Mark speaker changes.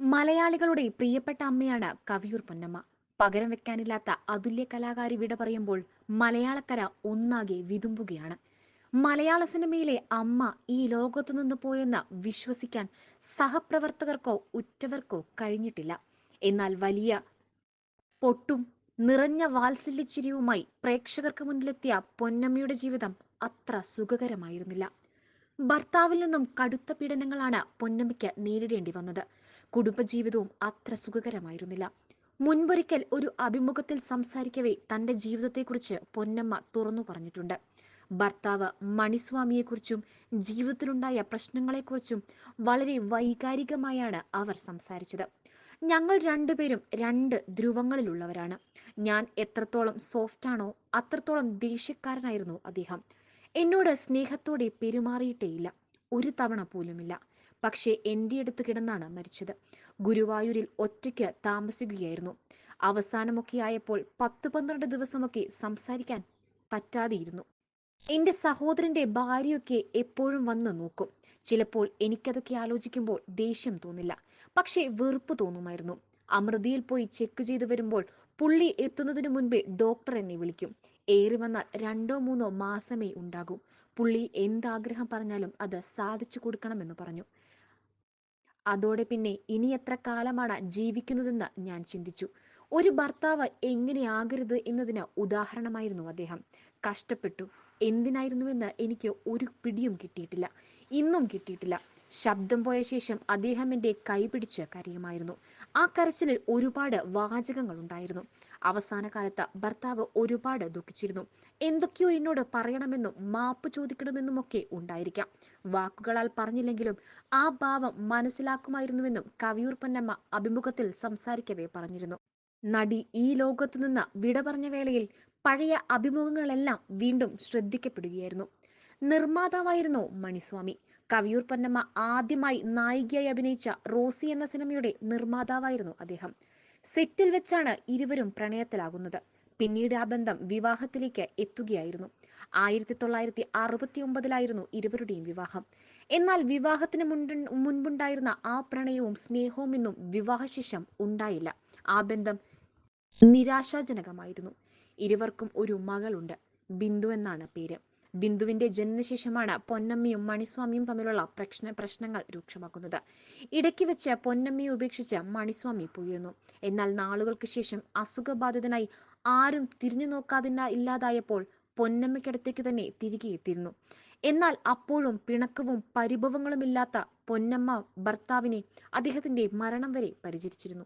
Speaker 1: മലയാളികളുടെ പ്രിയപ്പെട്ട അമ്മയാണ് കവിയൂർ പൊന്നമ്മ. പകരം വെക്കാനില്ലാത്ത അതുല്യ കലാകാരി വിട പറയുമ്പോൾ മലയാളക്കര ഒന്നാകെ വിതുമ്പുകയാണ്. മലയാള സിനിമയിലെ അമ്മ ഈ ലോകത്തു നിന്ന് പോയെന്ന് വിശ്വസിക്കാൻ സഹപ്രവർത്തകർക്കോ ഉറ്റവർക്കോ കഴിഞ്ഞിട്ടില്ല. എന്നാൽ വലിയ പൊട്ടും നിറഞ്ഞ വാത്സല്യച്ചിരിയുമായി പ്രേക്ഷകർക്ക് മുന്നിലെത്തിയ പൊന്നമ്മയുടെ ജീവിതം അത്ര സുഖകരമായിരുന്നില്ല. ഭർത്താവിൽ നിന്നും കടുത്ത പീഡനങ്ങളാണ് പൊന്നമ്മയ്ക്ക് നേരിടേണ്ടി വന്നത്. കുടുംബജീവിതവും അത്ര സുഖകരമായിരുന്നില്ല. മുൻപൊരിക്കൽ ഒരു അഭിമുഖത്തിൽ സംസാരിക്കവേ തന്റെ ജീവിതത്തെക്കുറിച്ച് പൊന്നമ്മ തുറന്നു പറഞ്ഞിട്ടുണ്ട്. ഭർത്താവ് മണിസ്വാമിയെക്കുറിച്ചും ജീവിതത്തിലുണ്ടായ പ്രശ്നങ്ങളെക്കുറിച്ചും വളരെ വൈകാരികമായാണ് അവർ സംസാരിച്ചത്. ഞങ്ങൾ രണ്ടുപേരും രണ്ട് ധ്രുവങ്ങളിലുള്ളവരാണ്. ഞാൻ എത്രത്തോളം സോഫ്റ്റാണോ അത്രത്തോളം ദേഷ്യക്കാരനായിരുന്നു അദ്ദേഹം. എന്നോട് സ്നേഹത്തോടെ പെരുമാറിയിട്ടേയില്ല. ഒരു തവണ പോലുമില്ല. പക്ഷേ എന്റെ അടുത്ത് കിടന്നാണ് മരിച്ചത്. ഗുരുവായൂരിൽ ഒറ്റയ്ക്ക് താമസിക്കുകയായിരുന്നു. അവസാനമൊക്കെ ആയപ്പോൾ പത്ത് പന്ത്രണ്ട് ദിവസമൊക്കെ സംസാരിക്കാൻ പറ്റാതെയിരുന്നു. എന്റെ സഹോദരന്റെ ഭാര്യയൊക്കെ എപ്പോഴും വന്ന് നോക്കും. ചിലപ്പോൾ എനിക്കതൊക്കെ ആലോചിക്കുമ്പോൾ ദേഷ്യം തോന്നില്ല. പക്ഷേ വെറുപ്പ് തോന്നുമായിരുന്നു. അമൃതിയിൽ പോയി ചെക്ക് ചെയ്തു വരുമ്പോൾ പുള്ളി എത്തുന്നതിന് മുൻപേ ഡോക്ടർ എന്നെ വിളിക്കും. ഏറി വന്നാൽ രണ്ടോ മൂന്നോ മാസമേ ഉണ്ടാകൂ. പുള്ളി എന്താഗ്രഹം പറഞ്ഞാലും അത് സാധിച്ചു കൊടുക്കണമെന്ന് പറഞ്ഞു. അതോടെ പിന്നെ ഇനി എത്ര കാലമാണ് ജീവിക്കുന്നതെന്ന് ഞാൻ ചിന്തിച്ചു. ഒരു ഭർത്താവ് എങ്ങനെയാകരുത് എന്നതിന് ഉദാഹരണമായിരുന്നു അദ്ദേഹം. കഷ്ടപ്പെട്ടു. എന്തിനായിരുന്നുവെന്ന് എനിക്ക് ഒരു പിടിയും കിട്ടിയിട്ടില്ല. ഇന്നും കിട്ടിയിട്ടില്ല. ശബ്ദം പോയ ശേഷം അദ്ദേഹം എന്റെ കൈ പിടിച്ച് കരയുമായിരുന്നു. ആ കരച്ചിലിൽ ഒരുപാട് വാചകങ്ങൾ ഉണ്ടായിരുന്നു. അവസാന കാലത്ത് ഭർത്താവ് ഒരുപാട് ദുഃഖിച്ചിരുന്നു. എന്തൊക്കെയോ എന്നോട് പറയണമെന്നും മാപ്പ് ചോദിക്കണമെന്നും ഒക്കെ ഉണ്ടായിരിക്കാം. വാക്കുകളാൽ പറഞ്ഞില്ലെങ്കിലും ആ ഭാവം മനസ്സിലാക്കുമായിരുന്നുവെന്നും കവിയൂർ പൊന്നമ്മ അഭിമുഖത്തിൽ സംസാരിക്കവേ പറഞ്ഞിരുന്നു. നടി ഈ ലോകത്തു നിന്ന് വിട പറഞ്ഞ വേളയിൽ പഴയ അഭിമുഖങ്ങളെല്ലാം വീണ്ടും ശ്രദ്ധിക്കപ്പെടുകയായിരുന്നു. നിർമ്മാതാവായിരുന്നു മണിസ്വാമി. കവിയൂർ പൊന്നമ്മ ആദ്യമായി നായികയായി അഭിനയിച്ച റോസി എന്ന സിനിമയുടെ നിർമ്മാതാവായിരുന്നു അദ്ദേഹം. സെറ്റിൽ വെച്ചാണ് ഇരുവരും പ്രണയത്തിലാകുന്നത്. പിന്നീട് ആ ബന്ധം വിവാഹത്തിലേക്ക് എത്തുകയായിരുന്നു. ആയിരത്തി തൊള്ളായിരത്തി അറുപത്തി ഒമ്പതിലായിരുന്നു ഇരുവരുടെയും വിവാഹം. എന്നാൽ വിവാഹത്തിന് മുൻപ് മുൻപുണ്ടായിരുന്ന ആ പ്രണയവും സ്നേഹവും ഇന്നും വിവാഹശേഷം ഉണ്ടായില്ല. ആ ബന്ധം നിരാശാജനകമായിരുന്നു. ഇരുവർക്കും ഒരു മകളുണ്ട്. ബിന്ദു എന്നാണ് പേര്. ബിന്ദുവിന്റെ ജനനശേഷമാണ് പൊന്നമ്മയും മണിസ്വാമിയും തമ്മിലുള്ള പ്രശ്ന പ്രശ്നങ്ങൾ രൂക്ഷമാക്കുന്നത്. ഇടയ്ക്ക് വെച്ച് പൊന്നമ്മയെ ഉപേക്ഷിച്ച് മണിസ്വാമി പോയിരുന്നു എന്നാൽ നാളുകൾക്ക് ശേഷം അസുഖബാധിതനായി ആരും തിരിഞ്ഞു നോക്കാതില്ല ഇല്ലാതായപ്പോൾ പൊന്നമ്മയ്ക്കടുത്തേക്ക് തന്നെ തിരികെ എത്തിയിരുന്നു. എന്നാൽ അപ്പോഴും പിണക്കവും പരിഭവങ്ങളുമില്ലാത്ത പൊന്നമ്മ ഭർത്താവിനെ അദ്ദേഹത്തിന്റെ മരണം വരെ പരിചരിച്ചിരുന്നു.